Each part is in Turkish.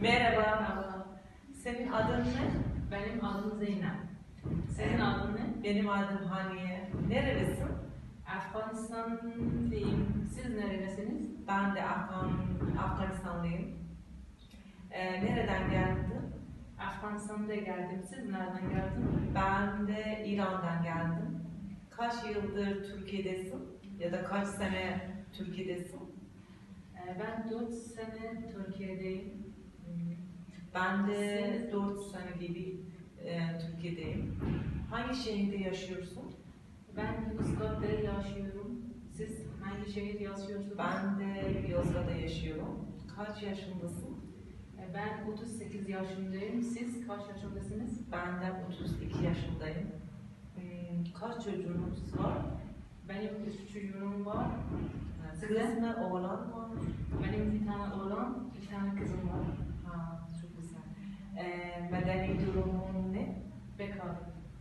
Merhaba. Merhaba. Senin adın ne? Benim adım Zeynep. Senin adın ne? Benim adım Haniye. Nerelisin? Afganistanlıyım. Siz neredesiniz? Ben de Afgan, Afganistanlıyım. Ee, nereden geldin? Afganistan'da geldim. Siz nereden geldiniz? Ben de İran'dan geldim. Kaç yıldır Türkiye'desin? Ya da kaç sene Türkiye'desin? Ee, Ben 4 sene Türkiye'deyim. Ben de 4 sene gibi e, Türkiye'deyim. Hangi şehirde yaşıyorsun? Ben Yozgat'ta yaşıyorum. Siz hangi şehir yaşıyorsunuz? Ben de Yozgat'ta yaşıyorum. Kaç yaşındasın? Ee, Ben 38 yaşındayım. Siz kaç yaşındasınız? Ben de 32 yaşındayım. Hmm, kaç çocuğunuz var? Benim 3 çocuğum var. Kız mı, oğlan mı? Benim bir tane oğlan, bir tane kızım var. Ha, çok güzel. Medeni durumun ne? Bekar.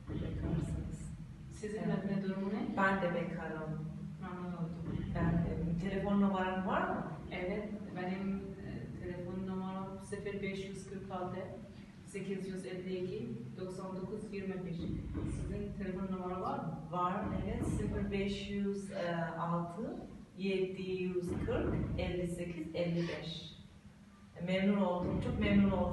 Bekarsınız. Sizin Evet. ne durumu ne? Ben de bekarım. Memnun oldum. Ben de. Telefon numaran var mı? Evet, benim e, telefon numaram 0546 852 99 25. Sizin telefon numara var mı? Var, evet. 0506 740 58 55. Memnun oldum, çok memnun oldum.